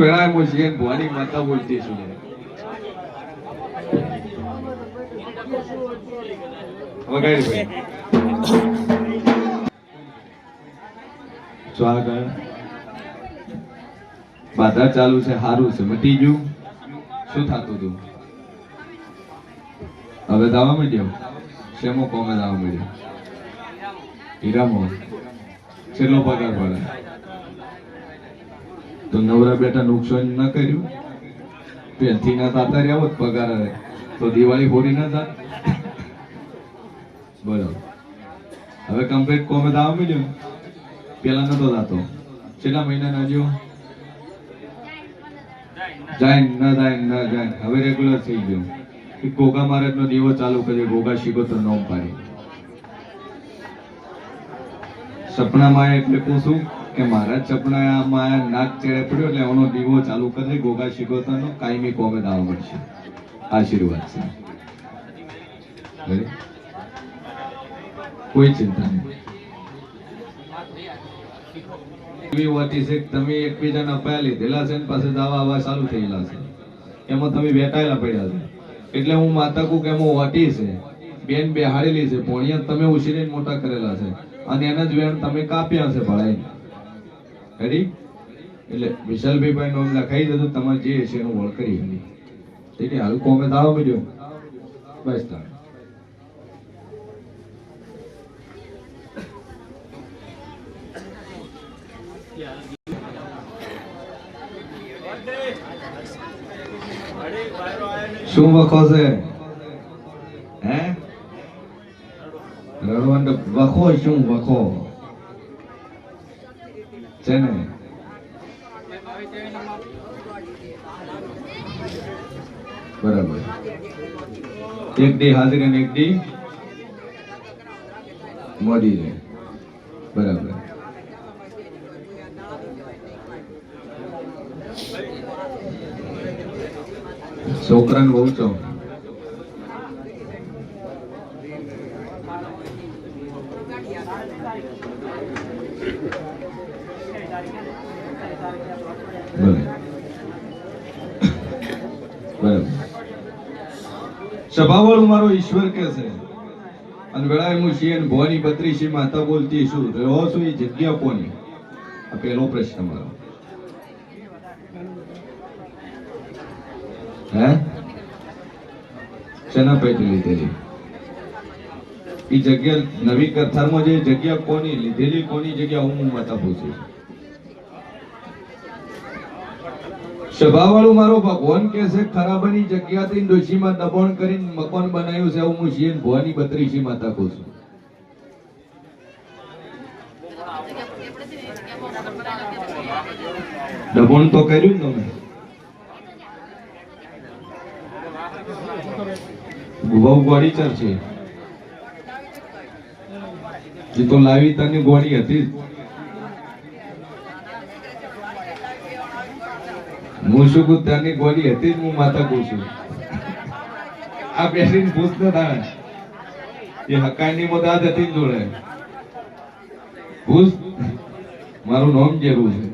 વેળાએ છીએ ભવાની માતા બોલતી છું. વગાડી ભાઈ સ્વાગત. બાધા ચાલુ છે સારું છે, મટી ગયું. શું થતું હતું? હવે દાવા માંડ્યો? શેમો કોમે દાવા માંડ્યો? હીરામો. છેલ્લો પગાર પડે. તો નવરા બેટા નુકસાન ન કર્યું? પેથી ના તાતા રહ્યા હોત પગાર તો દિવાળી હોરી ના થાય બરાબર. હવે કમ્પ્લીટ કોમે દાવ મળ્યો? પેલા નતો દાતો. છેલ્લા મહિના ના જો જાય ન જાય ન જાય. હવે રેગ્યુલર થઈ ગયો. કે ગોગા મહારાજ નો દીવો ચાલુ કર્યો. ગોગા શિકોતર નોમ પાડી. સપનામાં એટલે કહું છું કે મારા ચપડામાં નાક ચેડે પડ્યો એટલે એનો દીવો ચાલુ કરી ગોગા શિકોતર કાયમી કોમે દાવ મળશે. આશીર્વાદ છે. કોઈ ચિંતા નહીં. તમે એકબીજાને અપાયા લીધેલા છે પાસે દાવા આવા ચાલુ થયેલા છે. એમાં તમે બેટાયેલા પડ્યા છે. એટલે હું માતા કુક એમાં વાટી છે. બેન બેહાડેલી છે. ભોણિયા તમે ઉછીને મોટા કરેલા છે. અને એના જ વેણ તમે કાપ્યા છે ભળાઈ રેડી એટલે વિશાલભાઈ ભાઈ નામ લખાઈ દીધું, તમારે જે હશે એનું વળ કરી હતી એટલે હાલ કોમે દાવ બીજો? બસ તાર શું વખો છે? હે? રડવાનો વખો, શું વખો? છે ને બરાબર. એક ડી હાજરી અને એક ડી મોડી રે બરાબર. છોકરાને બહુ છો ભલે બરાબર સભાવાળું મારો ઈશ્વર કે છે? અને વેળાએ હું છીએ ને ભવાની બત્રીસી માતા બોલતી શું રહો છો એ જગ્યા કોની? આ પહેલો પ્રશ્ન મારો. હે? શેના પૈકી લીધેલી? એ જગ્યા નવી કથામાં જે જગ્યા કોની, લીધેલી કોની જગ્યા હું માતા પૂછું છું. સભાવાળું મારો ભગવાન કે છે, ખરાબાની જગ્યાથી ડોશીમાં દબાણ કરીને મકાન બનાવ્યું છે હું છીએ ભવાની બત્રીસી માતા કહું છું. દબાણ તો કર્યું ને બહુ ગોળી ચર છે એ તો લાવી તને ગોળી હતી જ. શું કહું ત્યાંની હતી જ હું માતા કહું છું. આ બેસીને પૂછ ન થાય. એ હકાઈની મદદ હતી જોડે પૂછ મારું નામ જેવું છે.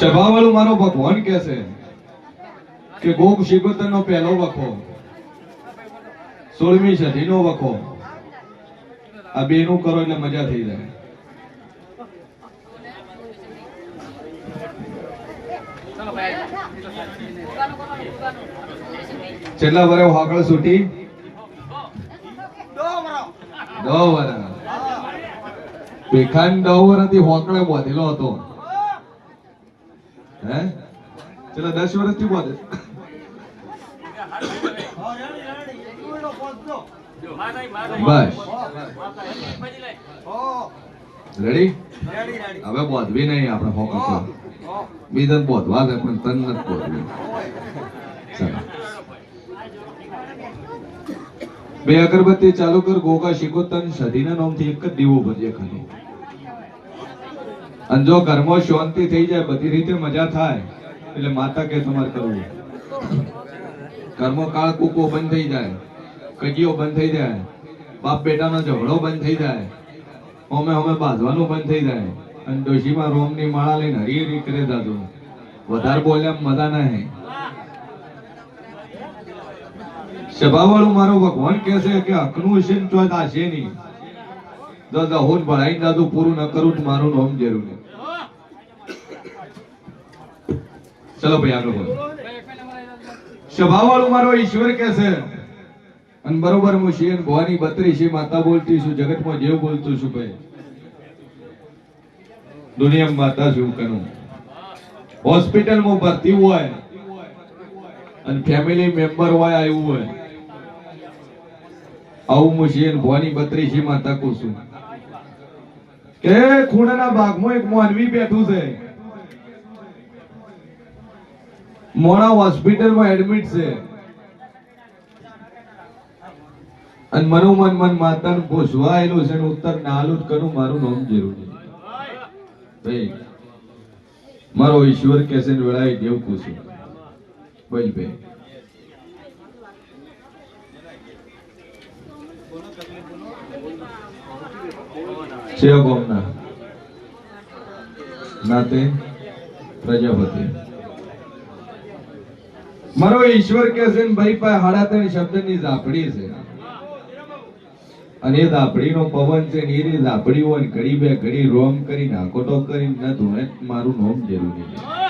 સભાવાળું મારો ભગવાન કે છે કે ગોપ શિકોતર નો પહેલો વખો, સોળમી સદી નો વખો. આ બે નું કરો એટલે મજા થઈ જાય. છેલ્લા વરે હોકળ છૂટી? દો વર. ભેખાન દો વરથી હોકળે બોધેલો હતો. હે? છેલ્લા દસ વર્ષથી બોધે. બસ. રેડી હવે બોધવી નહીં આપણે હોકળ. તો બીજન બોધવા દે પણ તન નથી બોધવી. બે અગરબત્તી, ચાલુ કર, ગોગા, શિકોતન, સધીના નામથી એક જ દીવો ભજે ખાલી. અને જો ઘરમાં શાંતિ થઈ જાય, બધી રીતે મજા થાય, એટલે માતા કે તમારે કરવું. ઘરમાં કાળ કૂકો બંધ થઈ જાય કગીઓ બંધ થઈ જાય, બાપ બેટાનો ઝઘડો બંધ થઈ જાય, હમે હમે બાંધવાનું બંધ થઈ જાય, અને ડોશીમાં રોમની માળા લઈને હરી હરી કરે દાદુ. વધારે બોલ્યા મજા ના હે સભાવાળું મારો ભગવાન કે છે કે હકનું છે ચોય આ છે નહીં. દાદા હોન ભરાઈ દાદુ, પૂરું ન કરું મારું નામ જરૂર નહીં. ચલો ભાઈ, આગળ બોલો. સભાવાળું મારો ઈશ્વર કે છે અને બરોબર હું શિયન ભવાની બત્રીસી માતા બોલતી છું, જગતમાં જેવું બોલતું છું ભાઈ. દુનિયામાં માતા છું કનું હોસ્પિટલમાં ભરતી હોય અને ફેમિલી મેમ્બર હોય આવ્યું હોય. આવું હું શિયન ભવાની બત્રીસી માતા તકું છું. કે ખૂણાના ભાગમાં એક માનવી બેઠું છે. મોણા હોસ્પિટલમાં એડમિટ છે. અને મનોમન મન મન માતાને પૂછવાયેલું છે ઉત્તર ઉત્તર નાલું જ કરું મારું નામ જરૂરી મારો ઈશ્વર કેસે છે ને વેળાએ દેવ પૂછ્યું પ્રજાપતિ. મારો ઈશ્વર કે છે ભાઈ પાસે હાડા ત્રણ શબ્દની ઝાપડી છે. અને એ ઝાપડીનો પવન છે ને એ ઝાપડી હોય ઘડી બે ઘડી રોમ કરી નાકોટો કરી ન ધોણે મારું નોમ જરૂરી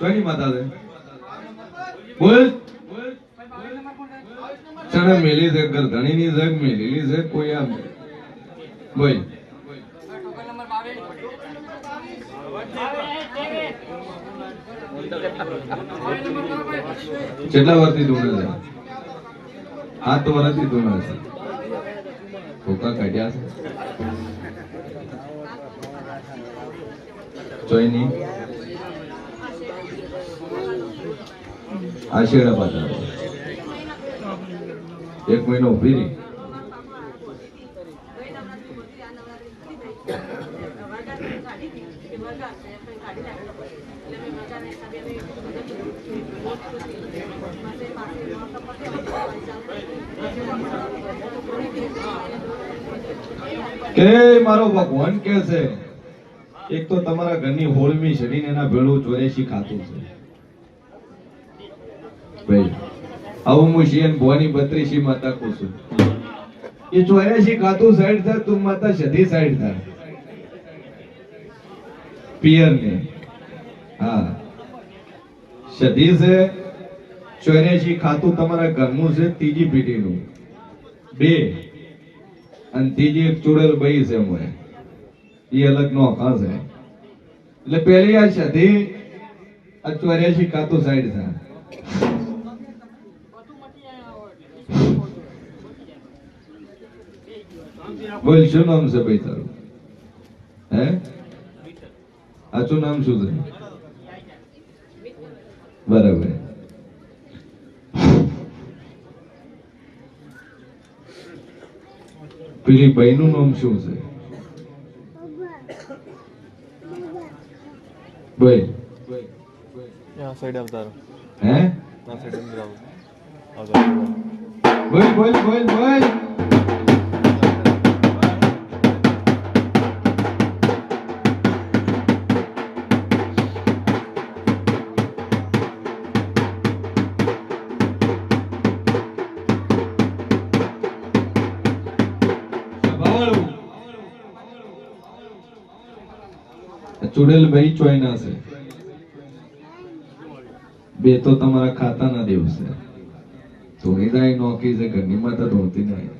જોઈની માતા છે? બોલ. ચણે મેલી છે, ગરધણીની છે મેલી છે, કોઈ આમ. બોલ. કેટલા વર્ષથી ધૂણે છે? સાત વર્ષથી ધૂણે છે. ભૂકા કાઢ્યા છે. જોઈની આશીર્વાદ પાછળ એક મહિનો ઊભી રહી. કે મારો ભગવાન કે છે, એક તો તમારા ઘરની હોળમી શરીને એના ભેળું ચોરેશી ખાતું છે. ભાઈ, આવું હું ચોર્યાસી ખાતું છે તમારા ઘરનું છે, ત્રીજી પેઢીનું. બે. અને ત્રીજી એક ચુડેલ બઈ છે મોએ એ અલગ નો છે. એટલે પેલી આ સધી આ ચોર્યાસી ખાતું સાઈડ થાય. બોલ શું નામ છે ભાઈ તારું? હે? આચું નામ શું છે? બરાબર. પેલી ભાઈનું નામ શું છે? ભાઈ સાઈડ આવતા. હે? સાઈડ. આવતા ભાઈ બોલ બોલ બોલ બોલ. ચુડેલ ભાઈ ચોયના છે. બે તો તમારા ખાતાના દિવસે. છે ધોનીદાય નોકી છે, ઘરની માતા ધોતી નહીં.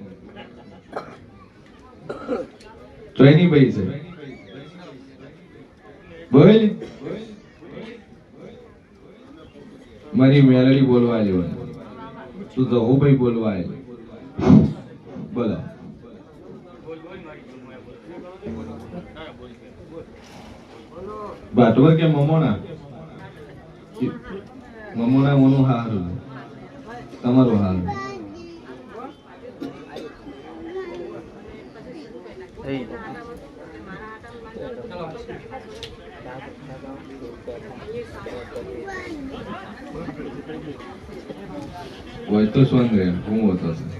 ચોઈની ભાઈ છે. બોલ. મારી મેલડી બોલવા આવ્યો તું તો હું ભાઈ બોલવા આવ્યો બોલો. પાટવર કે મમોણા મમોણા મોનું હારું તમારું હારું હોય તો સ્વંગ હું હોતો છું